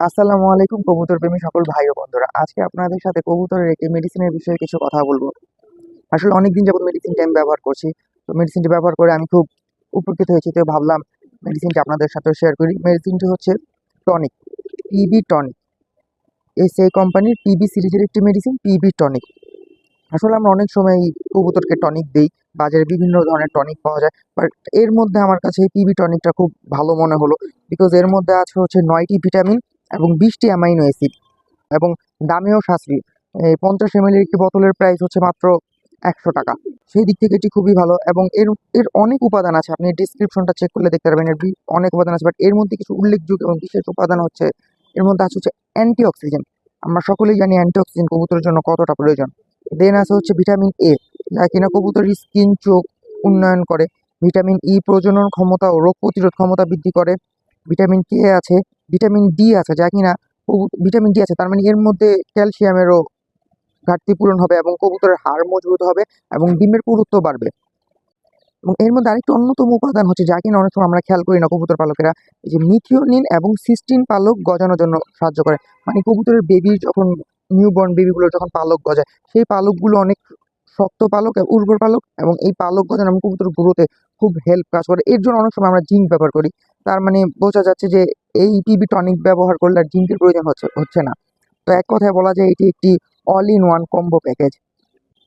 আসসালামু আলাইকুম কবুতর প্রেমী সকল ভাই ও বন্ধুরা। আজকে আপনাদের সাথে কবুতরের একটি মেডিসিনের বিষয়ে কিছু কথা বলব। আসলে অনেকদিন যাবত মেডিসিনটা আমি ব্যবহার করছি। তো মেডিসিনটি ব্যবহার করে আমি খুব উপকৃত হয়েছি, তো ভাবলাম মেডিসিনটি আপনাদের সাথে শেয়ার করি। মেডিসিনটি হচ্ছে টনিক পিবি টনিক এই সেই কোম্পানির পিবি সিরিজের একটি মেডিসিন পিবি টনিক আসলে আমরা অনেক সময় এই কবুতরকে টনিক দিই, বাজারে বিভিন্ন ধরনের টনিক পাওয়া যায়। বাট এর মধ্যে আমার কাছে এই পিবি টনিকটা খুব ভালো মনে হলো। বিকজ এর মধ্যে আছে হচ্ছে নয়টি ভিটামিন এবং বিশটি অ্যামাইনো অ্যাসিড এবং দামেও সাশ্রয়ী। এই পঞ্চাশ এম একটি বোতলের প্রাইস হচ্ছে মাত্র একশো টাকা। সেই দিক থেকে এটি খুবই ভালো এবং এর এর অনেক উপাদান আছে। আপনি ডিসক্রিপশনটা চেক করলে দেখতে পারবেন। এর অনেক উপাদান আছে বাট এর মধ্যে কিছু উল্লেখযোগ্য এবং বিশেষ উপাদান হচ্ছে, এর মধ্যে আছে হচ্ছে অ্যান্টি অক্সিজেন আমরা সকলেই জানি অ্যান্টি অক্সিজেন কবুতরের জন্য কতটা প্রয়োজন। দেন আছে হচ্ছে ভিটামিন এ যা কিনা কবুতরের স্কিন চোখ উন্নয়ন করে। ভিটামিন ই প্রজনন ক্ষমতা ও রোগ প্রতিরোধ ক্ষমতা বৃদ্ধি করে। ভিটামিন কে আছে ভিটামিন ডি আছে, যা কিনা ভিটামিন ডি আছে, তার মানে এর মধ্যে ক্যালসিয়ামেরও ঘাটতি পূরণ হবে এবং কবুতরের হাড় মজবুত হবে এবং ডিমের পুরুত্ব বাড়বে। এবং এর মধ্যে আরেকটি অন্যতম উপাদান হচ্ছে যা কিনা অনেক সময় আমরা খেয়াল করি না কবুতর পালকেরা যে মিথিওনিন এবং সিস্টিন পালক গজানোর জন্য সাহায্য করে। মানে কবুতরের বেবি যখন নিউবর্ন বেবিগুলো যখন পালক গজায়, সেই পালকগুলো অনেক শক্ত পালক, উর্বর পালক এবং এই পালক গজানো এবং কবুতর গ্রোথে খুব হেল্প কাজ করে। এর জন্য অনেক সময় আমরা জিঙ্ক ব্যবহার করি। তার মানে বোঝা যাচ্ছে যে এই পিবি টনিক ব্যবহার করলে আর জিঙ্কের প্রয়োজন হচ্ছে হচ্ছে না। তো এক কথায় বলা যায় এটি একটি all in one combo package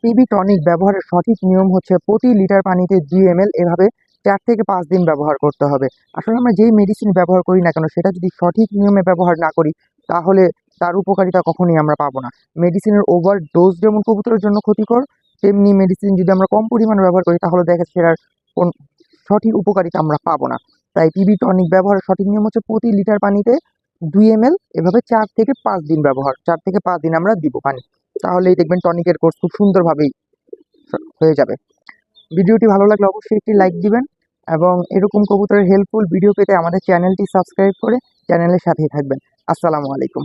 PB tonic ব্যবহারের সঠিক নিয়ম হচ্ছে প্রতি লিটার পানিতে দুই এম এভাবে চার থেকে পাঁচ দিন ব্যবহার করতে হবে। আসলে আমরা যেই মেডিসিন ব্যবহার করি না কেন, সেটা যদি সঠিক নিয়মে ব্যবহার না করি, তাহলে তার উপকারিতা কখনোই আমরা পাবো না। মেডিসিনের ওভার ডোজ যেমন কবুতরের জন্য ক্ষতিকর, তেমনি মেডিসিন যদি আমরা কম পরিমাণে ব্যবহার করি, তাহলে দেখা সেটার কোন সঠিক উপকারিতা আমরা পাবো না। তাই পিবি টনিক ব্যবহারের সঠিক নিয়ম হচ্ছে প্রতি লিটার পানিতে দুই এম এভাবে চার থেকে পাঁচ দিন ব্যবহার, চার থেকে পাঁচ দিন আমরা দিব পানি। তাহলেই দেখবেন টনিকের কোর্স খুব সুন্দরভাবেই হয়ে যাবে। ভিডিওটি ভালো লাগলে অবশ্যই একটি লাইক দিবেন এবং এরকম কবুতরের হেল্পফুল ভিডিও পেতে আমাদের চ্যানেলটি সাবস্ক্রাইব করে চ্যানেলের সাথেই থাকবেন। আসসালামু আলাইকুম।